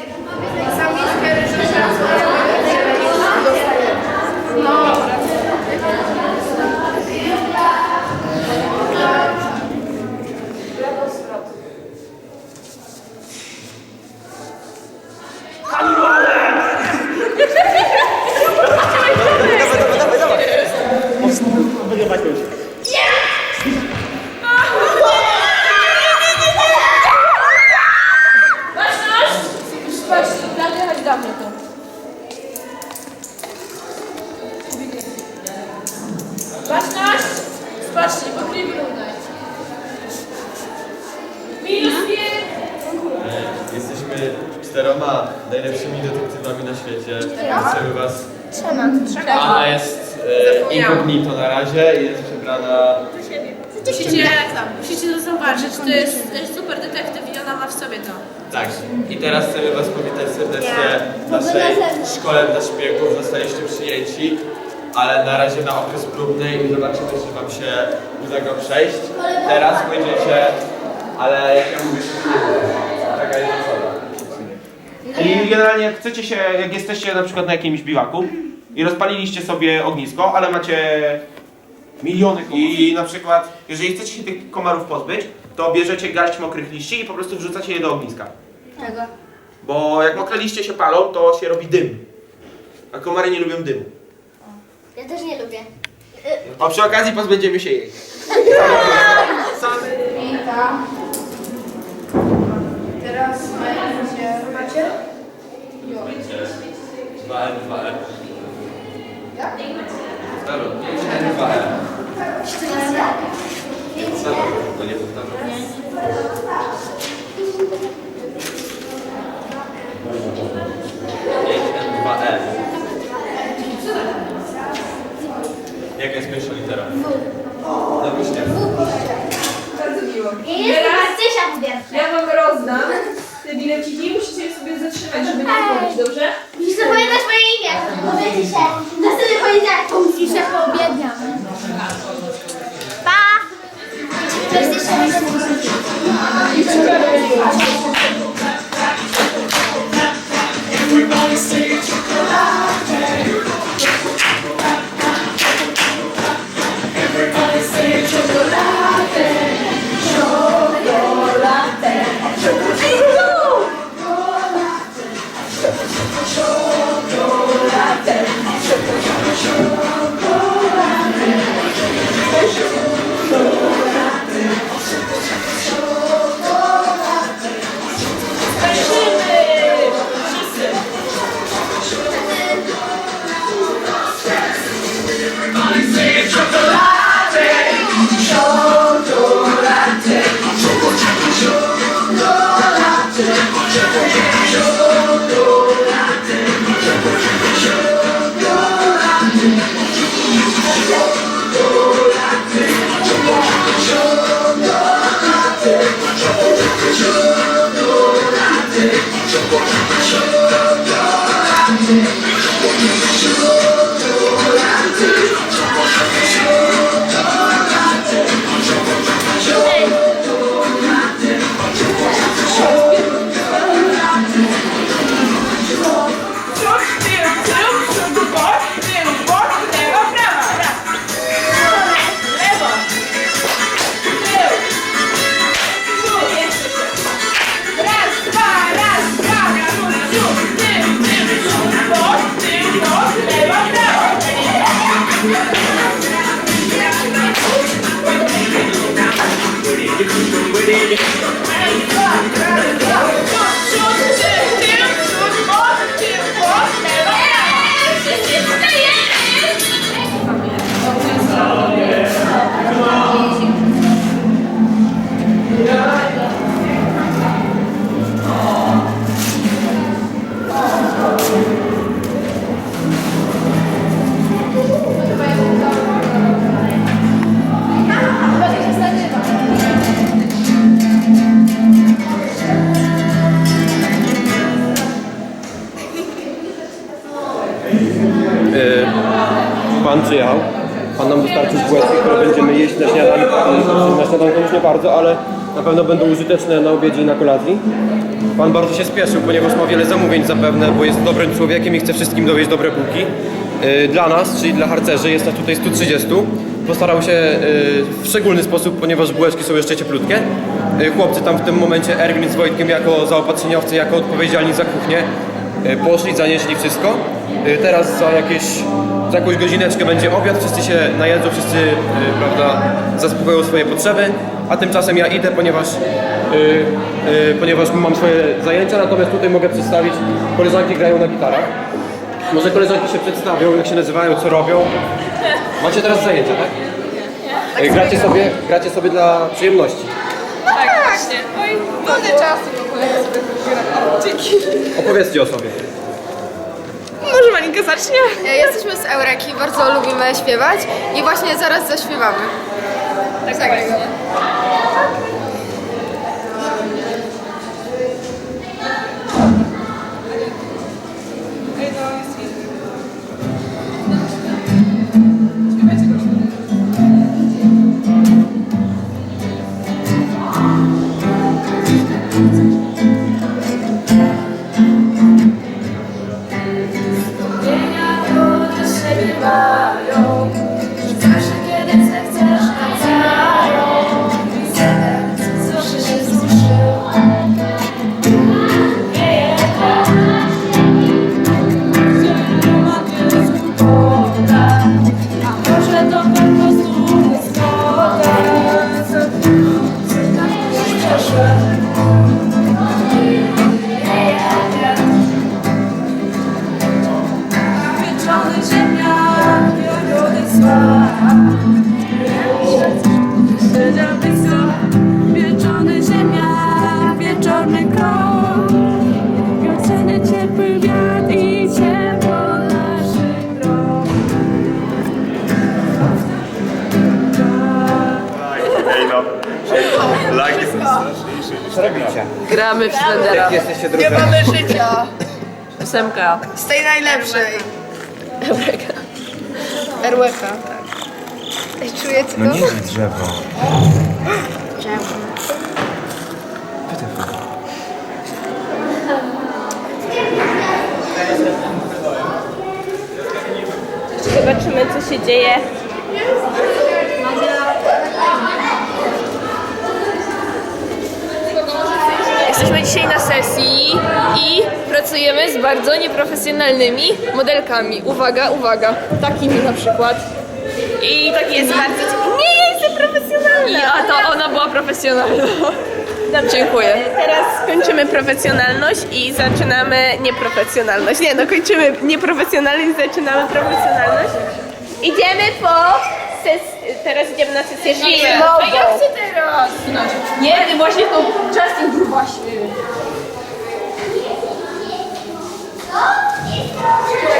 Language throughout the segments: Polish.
Samiczkę ryżu No. Wygrywać już. Baczność! Anna jest e, incognito na razie i jest przebrana... Musicie, musicie to zobaczyć, to jest, to jest super detektyw i ona ma w sobie to. Tak. I teraz chcemy was powitać serdecznie w naszej szkole dla szpiegów. Zostaliście przyjęci, ale na razie na okres próbny i zobaczymy, czy wam się uda go przejść. Teraz pójdziecie, ale jak ja mówię, taka jest zasada. I generalnie jak chcecie się, jak jesteście na przykład na jakimś biwaku i rozpaliliście sobie ognisko, ale macie miliony komarów. I na przykład, jeżeli chcecie się tych komarów pozbyć, to bierzecie garść mokrych liści i po prostu wrzucacie je do ogniska. Czego? Bo jak mokre liście się palą, to się robi dym. A komary nie lubią dymu. Ja też nie lubię. A przy okazji pozbędziemy się jej. Minka. Teraz będzie... Macie? 2N, 2N. 5N, 2N. Nie powtarzam, to nie powtarzam. 5N, 2N. Jaka jest pierwsza litera? Właśnie. Bardzo miło. Mówię. Ja wam rozdam te bileciki, musicie je sobie zatrzymać, żeby nie zgubić, dobrze? Musisz zapamiętać moje imię. Powiedzieć się. Następny poniedziałek. To musisz się poobiedniam. Pa! To jest jeszcze Przód, Thank you. Przyjechał. Pan nam dostarczył bułeczki, które będziemy jeść na śniadanie. Na śniadanko już nie bardzo, ale na pewno będą użyteczne na obiedzie i na kolacji. Pan bardzo się spieszył, ponieważ ma wiele zamówień zapewne, bo jest dobrym człowiekiem i chce wszystkim dowieść dobre bułki. Yy, Dla nas, czyli dla harcerzy, jest nas tutaj 130. Postarał się yy, w szczególny sposób, ponieważ bułeczki są jeszcze cieplutkie. Yy, Chłopcy tam w tym momencie, Erwin z Wojtkiem jako zaopatrzeniowcy, jako odpowiedzialni za kuchnię, poszli, zanieśli wszystko. Teraz za jakieś, za jakąś godzineczkę będzie obiad, wszyscy się najedzą, wszyscy, yy, prawda, zaspokoją swoje potrzeby, a tymczasem ja idę, ponieważ, yy, yy, ponieważ mam swoje zajęcia, natomiast tutaj mogę przedstawić, koleżanki grają na gitarach. Może koleżanki się przedstawią, jak się nazywają, co robią. Macie teraz zajęcia, tak? Yy, Gracie sobie, gracie sobie dla przyjemności. Tak, właśnie. Oj, wolny czas w ogóle sobie. Dzięki. Opowiedzcie o sobie. Może Malinka zacznie? E, Jesteśmy z Eureki, bardzo lubimy śpiewać i właśnie zaraz zaśpiewamy. Tak, tak. Zawsze Gramy w Slendera. Drużyną? mamy życia. Ósemka. Z tej najlepszej. Eureka. Erłeka, tak. Ej, Czujecie to? No nie jest drzewo. Zobaczymy, co się dzieje. Dzisiaj na sesji i pracujemy z bardzo nieprofesjonalnymi modelkami. Uwaga, uwaga, takimi na przykład. I taki jest bardzo... Nie, ja jestem profesjonalna! a to ona była profesjonalna. Dziękuję. Teraz kończymy profesjonalność i zaczynamy nieprofesjonalność. Nie no, kończymy nieprofesjonalność i zaczynamy profesjonalność. Idziemy po ses- teraz idziemy na sesję filmową. A ja chcę teraz! Nie, ty właśnie to Justin grubasie. Białe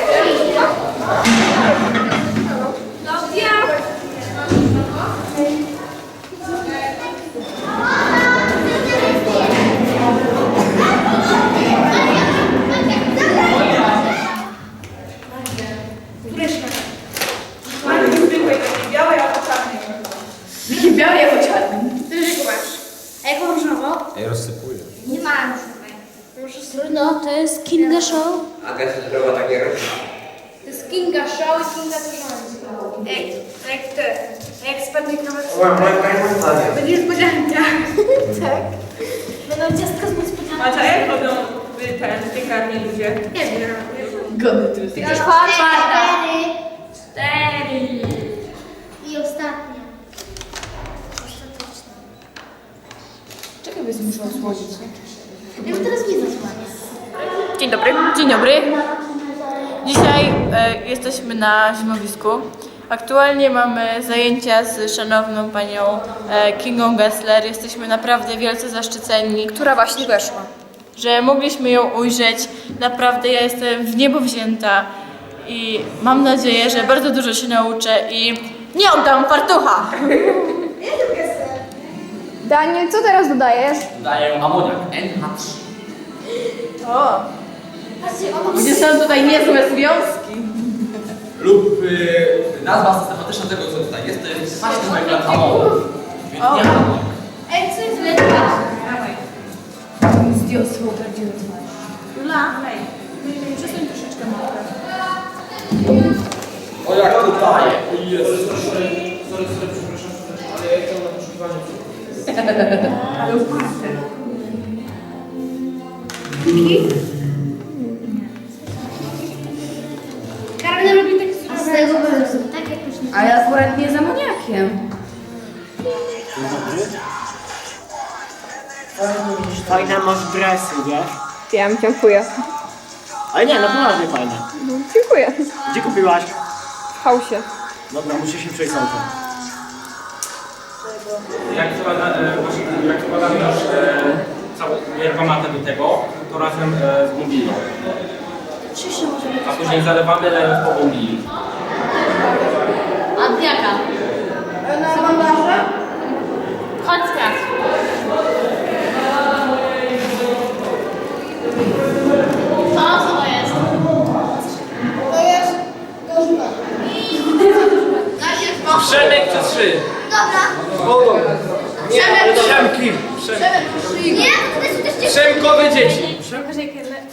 Kinga Show. Agasia zrobiła takie To jest Kinga Show i Kinga to rządzi. Ej, jak ty. Jak spadnie kawałek Będzie niespodzianka. tak. Będą ciastka z niespodzianką. A jak robią y, ten, piekarni ludzie? Nie wiem. Cztery. Cztery. I ostatnia. Ostateczna. Czekaj, by muszę osłodzić. Już teraz. Dzień dobry. Dzień dobry. Dzisiaj e, jesteśmy na zimowisku. Aktualnie mamy zajęcia z szanowną panią e, Kingą Gessler. Jesteśmy naprawdę wielce zaszczyceni, Która właśnie weszła. że mogliśmy ją ujrzeć. Naprawdę ja jestem w niebo wzięta i mam nadzieję, że bardzo dużo się nauczę i nie oddam fartucha. Daniel, co teraz dodajesz? Daję amoniak, NH3. O, gdzie są tutaj niezłe związki. Lub y, nazwa systematyczna tego, co tutaj jest, to jest kwaśny węglan amonu. Ej, co jest lepsze? Przesuń troszeczkę mokre. O jak to daje! Jezus. Karolina wiesz? Wiem, dziękuję. Ale nie, no poważnie fajne. Dziękuję. Gdzie kupiłaś? W hausie. Dobra, muszę się przejść autem. Jak składa, e, jak składamy już e, całą yerbamatę do tego, to razem e, z bumbiną. A później zalewamy lejąc po bumbili. A jaka? Na bandaże? Chodź sprawdź. Przemek przez trzy. Dobra. Przemki. Nie, to dzieci. Przemkowe dzieci.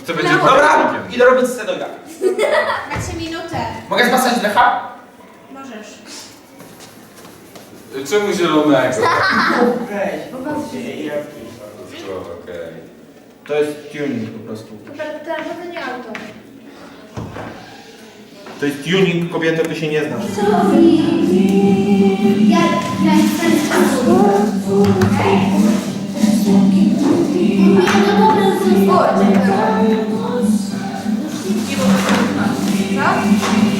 Co będzie? Dobra, idę robić scenogrę. Macie minutę. Mogę spasać lecha? Możesz. Czemu zielonego? To jest tuning po prostu. To nie auto. To jest tuning, kobiety, ty się nie znasz. Ja, Nie, no dobra, Dobra,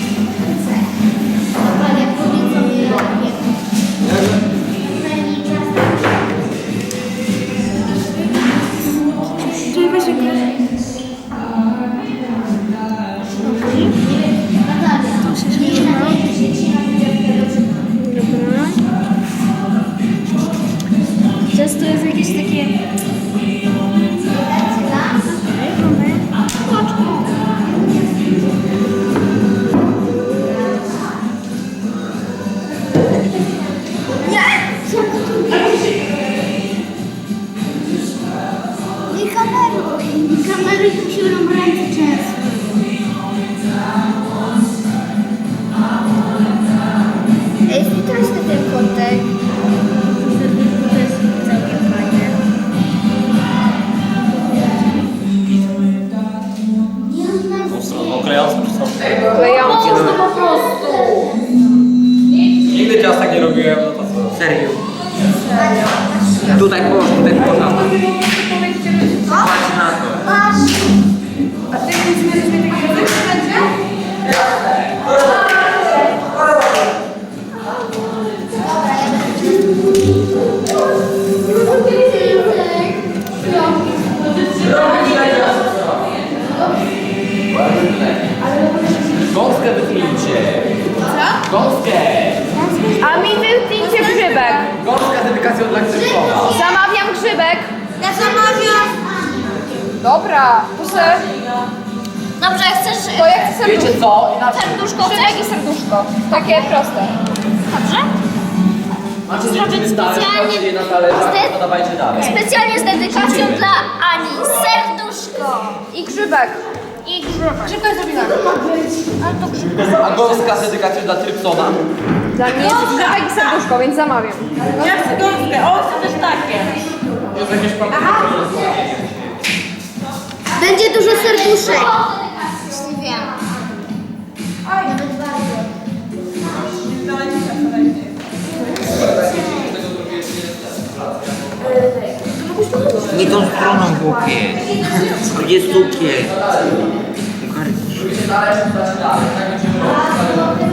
kameruj, to się robią ręce Dobra, se, Dobrze, chcesz to jak chcę serduszko. Wiecie co? Inaczej. serduszko? Grzybek i serduszko. Takie proste. Dobrze? Macie Zrobić specjalnie- na talerza, Wstyd? podawajcie dalej. Specjalnie z dedykacją dla Ani. Serduszko. I grzybek. I grzybek. Grzybka zrobiłam. Ale to grzybek. A gąska z dedykacją dla Trypsona. Dla mnie jest grzybek i serduszko, więc zamawiam. Ja chcę gąskę. O, chcę też takie. Jest jakieś pan... Dużo serduszek. Jeśli wiem. Nawet bardzo. Nie tą stroną głupie. Gdzie cukier? Ogarnij